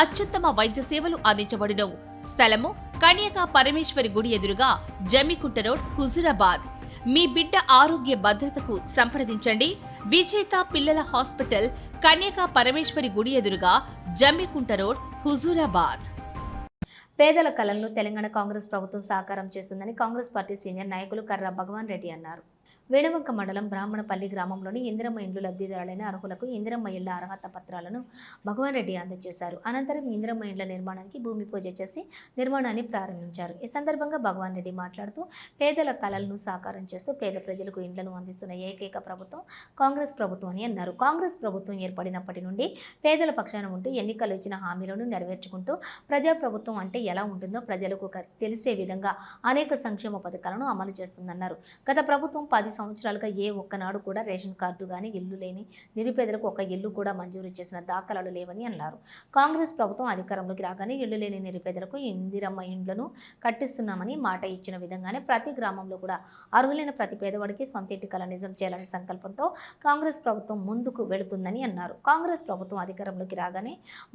అత్యుత్తమ వైద్య సేవలు అందించబడును. స్థలము కన్యకా పరమేశ్వరి గుడి ఎదురుగా జమ్మికుంట రోడ్ హుజురాబాద్. మీ బిడ్డ ఆరోగ్య భద్రతకు సంప్రదించండి. విజేత పిల్లల హాస్పిటల్ కన్యకా పరమేశ్వరి గుడి ఎదురుగా జమ్మికుంట రోడ్ హుజూరాబాద్. పేదల కళలను తెలంగాణ కాంగ్రెస్ ప్రభుత్వం సాకారం చేస్తుందని కాంగ్రెస్ పార్టీ సీనియర్ నాయకులు కర్రా భగవాన్ రెడ్డి అన్నారు. వేణవంక మండలం బ్రాహ్మణపల్లి గ్రామంలోని ఇందిరమ్మ ఇండ్లు లబ్ధిదారులైన అర్హులకు ఇందిరమ్మ ఇళ్ళ అర్హత పత్రాలను భగవాన్ రెడ్డి అందజేశారు. అనంతరం ఇందిరమ్మ ఇండ్ల నిర్మాణానికి భూమి పూజ చేసి నిర్మాణాన్ని ప్రారంభించారు. ఈ సందర్భంగా భగవాన్ రెడ్డి మాట్లాడుతూ పేదల కళలను సాకారం చేస్తూ పేద ప్రజలకు ఇండ్లను అందిస్తున్న ఏకైక ప్రభుత్వం కాంగ్రెస్ ప్రభుత్వం అని అన్నారు. కాంగ్రెస్ ప్రభుత్వం ఏర్పడినప్పటి నుండి పేదల పక్షాన ఉంటూ ఎన్నికలు ఇచ్చిన హామీలను నెరవేర్చుకుంటూ ప్రజాప్రభుత్వం అంటే ఎలా ఉంటుందో ప్రజలకు క- తెలిసే విధంగా అనేక సంక్షేమ పథకాలను అమలు చేస్తుందన్నారు. గత ప్రభుత్వం పది సంవత్సరాలుగా ఏ ఒక్కనాడు కూడా రేషన్ కార్డు కానీ ఇల్లు లేని నిరుపేదలకు ఒక ఇల్లు కూడా మంజూరు చేసిన దాఖలాలు లేవని అన్నారు. కాంగ్రెస్ ప్రభుత్వం అధికారంలోకి రాగానే ఇల్లు లేని నిరుపేదలకు ఇందిరమ్మ ఇండ్లను కట్టిస్తున్నామని మాట ఇచ్చిన విధంగానే ప్రతి గ్రామంలో కూడా అర్హులైన ప్రతి పేదవాడికి సొంత ఇంటి కల నిజం చేయాలనే సంకల్పంతో కాంగ్రెస్ ప్రభుత్వం ముందుకు వెళుతుందని అన్నారు. కాంగ్రెస్ ప్రభుత్వం అధికారంలోకి రాగానే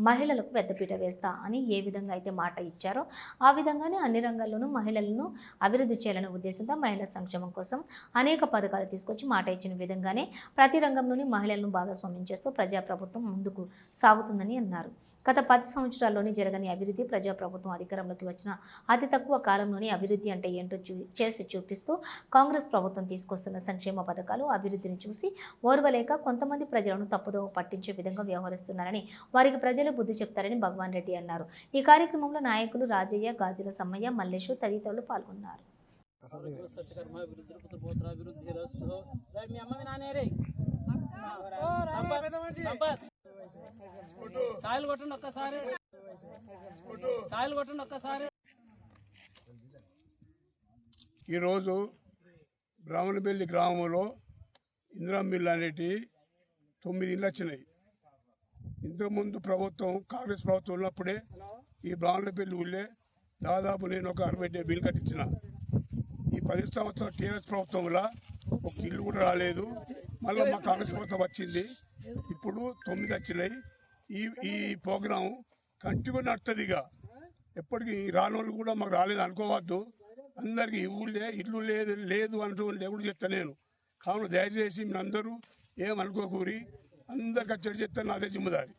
మహిళలకు పెద్దపీట వేస్తా అని ఏ విధంగా అయితే మాట ఇచ్చారో ఆ విధంగానే అన్ని రంగాల్లోనూ మహిళలను అభివృద్ధి చేయాలనే ఉద్దేశంతో మహిళా సంక్షేమం కోసం అనేక పథకాలు తీసుకొచ్చి మాట ఇచ్చిన విధంగానే ప్రతి రంగంలోని మహిళలను భాగస్వామ్యం చేస్తూ ప్రజాప్రభుత్వం ముందుకు సాగుతుందని అన్నారు. గత పది సంవత్సరాల్లోనే జరగని అభివృద్ధి ప్రజాప్రభుత్వం అధికారంలోకి వచ్చిన అతి తక్కువ కాలంలోనే అభివృద్ధి అంటే ఏంటో చూ చేసి చూపిస్తూ కాంగ్రెస్ ప్రభుత్వం తీసుకొస్తున్న సంక్షేమ పథకాలు అభివృద్ధిని చూసి ఓర్వలేక కొంతమంది ప్రజలను తప్పుదోవ పట్టించే విధంగా వ్యవహరిస్తున్నారని వారికి ప్రజలు బుద్ధి చెప్తారని భగవాన్ రెడ్డి అన్నారు. ఈ కార్యక్రమంలో నాయకులు రాజయ్య గాజుల సమ్మయ్య మల్లేశ్వర్ తదితరులు పాల్గొన్నారు. స్వచ్ఛకర్మ అభివృద్ధి పుత్రపోత్ర అభివృద్ధి రస్తు రే, మీ అమ్మ మీ నాన్న రే? సంపత్ సంపత్. కాయలు కొట్టండి ఒక్కసారి. కాయలు కొట్టండి ఒక్కసారి. ఈరోజు బ్రాహ్మణపల్లి గ్రామంలో ఇందిరా మిల్ అనేటి తొమ్మిది ఇళ్ళు వచ్చినాయి. ఇంతకుముందు ప్రభుత్వం కాంగ్రెస్ ప్రభుత్వం ఉన్నప్పుడే ఈ బ్రాహ్మణపల్లి ఊళ్ళే దాదాపు నేను ఒక అరవై డెబ్బై ఇల్లు కట్టించిన. పది సంవత్సరం టీఆర్ఎస్ ప్రభుత్వంలో ఒక ఇల్లు కూడా రాలేదు. మళ్ళీ మా కాంగ్రెస్ ప్రభుత్వం వచ్చింది. ఇప్పుడు తొమ్మిది వచ్చినాయి. ఈ ఈ ప్రోగ్రాం కంటిన్యూ నడుతుంది ఇక. ఎప్పటికీ రానోళ్ళు కూడా మాకు రాలేదు అనుకోవద్దు. అందరికీ ఈ ఊళ్ళే ఇల్లు లేదు లేదు అంటూ లేకుండా చెప్తా నేను. కావున దయచేసి మీరు అందరూ ఏమనుకోకూరి. అందరికి అచ్చడి చెప్తాను. అదే జిమ్మదారి.